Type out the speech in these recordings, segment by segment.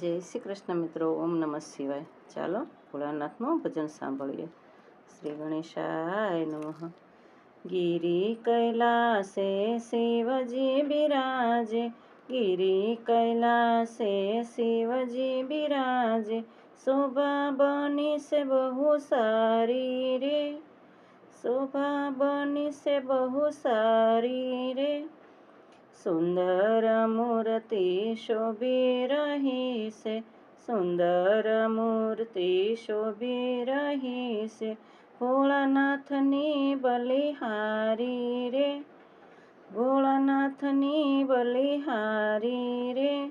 જય શ્રી કૃષ્ણ મિત્રો, ઓમ નમઃ શિવાય. ચાલો ભોળાનાથનું ભજન સાંભળીએ. શ્રી ગણેશાય નમઃ. ગિરી કૈલાસે શિવજી બિરાજે, ગિરી કૈલાસે શિવજી બિરાજે, શોભા બની સે બહુ સારી રે. શોભા બની સે બહુ સારી રે. સુંદર મૂર્તિ શોભી રહી છે, સુંદર મૂર્તિ શોભી રહી છે, ભોળાનાથની બલિહારી રે, ભોળાનાથની બલિહારી રે.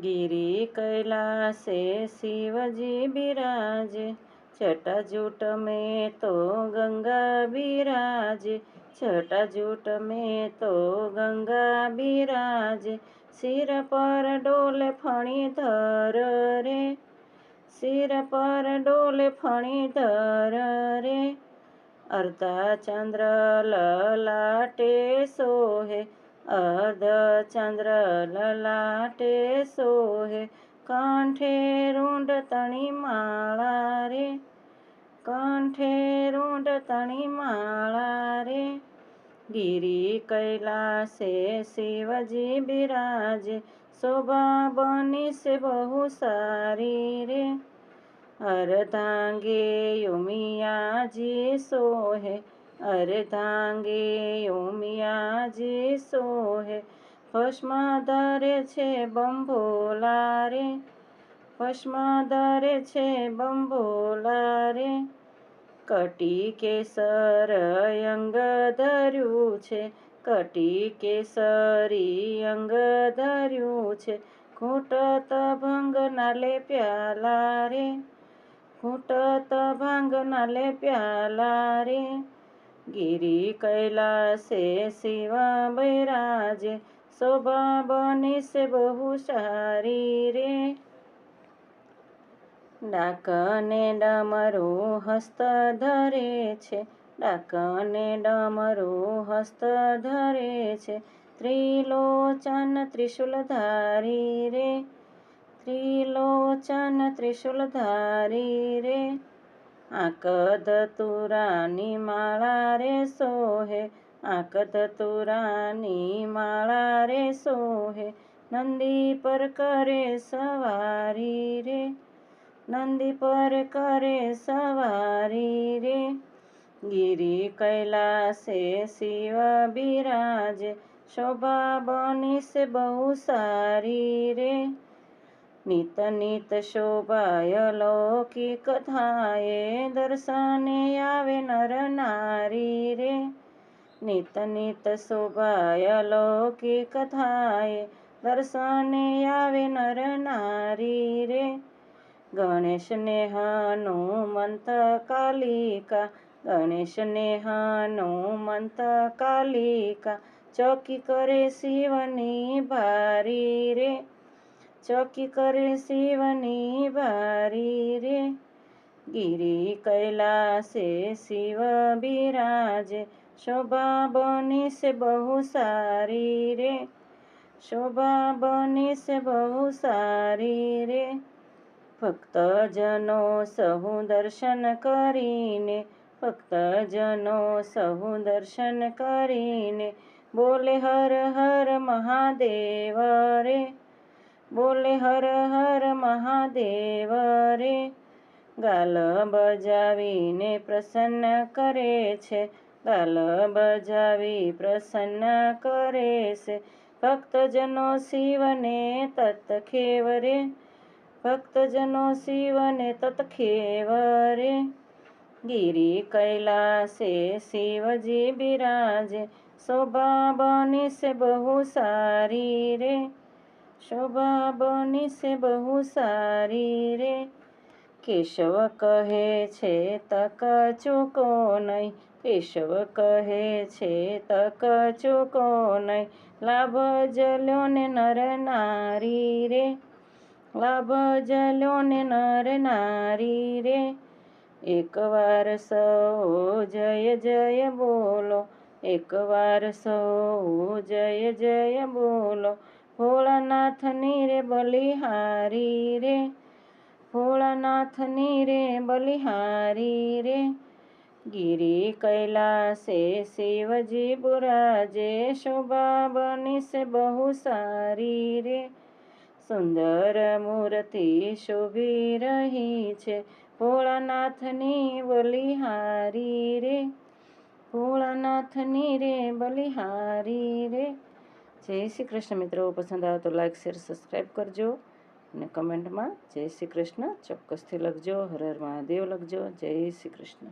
ગિરી કૈલાસે શિવજી બિરાજે જટાજૂટ મેં તો ગંગા બિરાજે જટાજૂટ મેં તો ગંગા બિરાજે શિર પર ડોલે ફણી ધર રે શિર પર ડોલે ફણી ધર રે અર્ધા ચંદ્ર લલાટે સોહે અર્ધ ચંદ્ર લલાટે સોહે કાંઠે રૂંડ તણી માળા રે કંઠે રૂંડ તણી માળા રે. ગિરી કૈલાસે શિવજી બિરાજે. શોભા બની છે બહુ સારી રે. અર્ધાંગે યુમિયાજી સોહે. અર્ધાંગે યુમિયાજી સોહે. ભસ્મ ધરે છે બંભોલા રે. ભસ્મ ધરે છે બંભોલા રે. કટી કેસર અંગ ધર્યું છે કટી કેસરી અંગ ધર્યું છે. ઘૂંટત ભંગના લે પ્યાલા રે ઘૂંટત ભાંગના લે પ્યાલા રે ગિરી કૈલાસે શિવ બૈરાજે, શોભા બની છે બહુ સારી રે. ડાકને ડમરું હસ્ત ધરે છે. ડાકને ડમરું હસ્ત ધરે છે. ત્રિલોચન ત્રિશુલધારી રે. ત્રિલોચન ત્રિશુલધારી રે. આંક તુરાની માળા રે સોહે. આંક તુરાની માળા રે સોહે. નંદી પર કરે સવારી રે. નંદી પર કરે સવારી રે. ગિરી કૈલાસે શિવ બિરાજે, શોભા બનીશ બહુ સારી રે. નિત નિત શોભાય લૌકિક થાય, દર્શને આવે નર નારી રે. નિત નિત શોભાય લૌકિક થાય, દર્શને આવે નર નારી રે. ગણેશને હનુમંત કાલિકા ગણેશને હનુમંત કાલિકા, ચોકી કરે શિવની ભારી રે, ચોકી કરે શિવની ભારી રે, ગિરી કૈલાસે શિવ બિરાજે, શોભા બની સે બહુ સારી રે, શોભા બની સે બહુ સારી રે ભક્તજનો સહુ દર્શન કરીને, ભક્તજનો સહુ દર્શન કરીને, બોલે હર હર મહાદેવ રે, બોલે હર હર મહાદેવ રે, ગાલ બજાવીને પ્રસન્ન કરે છે, ગાલ બજાવી પ્રસન્ન કરે છે, ભક્તજનો શિવને તત ખેવ રે ભક્તજનો શિવને તત ખેવ રે ગિરી કૈલાસે શિવજી બિરાજે, શોભા બની સે બહુ સારી રે. શોભા બની સે બહુ સારી રે. કેશવ કહે છે, તક ચૂકો નહીં. કેશવ કહે છે, તક ચૂકો નહીં. લાભ જલ્યો ને નર નારી રે. લાભ જલો ને નર નારી રે. એકવાર સૌ જય જય બોલો, એકવાર સૌ જય જય બોલો, ભોળાનાથની રે બલિહારી રે, ભોળાનાથની રે બલિહારી રે. ગિરી કૈલાસે શિવજી બુરાજે, શોભા બની છે બહુ સારી રે. સુંદર મૂર્તિ શોભી રહી છે. ભોળાનાથની બલિહારી રે, ભોળાનાથની રે બલિહારી રે. જય શ્રી કૃષ્ણ મિત્રો, પસંદ આવે તો લાઈક શેર સબસ્ક્રાઈબ કરજો અને કમેન્ટમાં જય શ્રી કૃષ્ણ ચોક્કસથી લખજો. હર હર મહાદેવ લખજો. જય શ્રી કૃષ્ણ.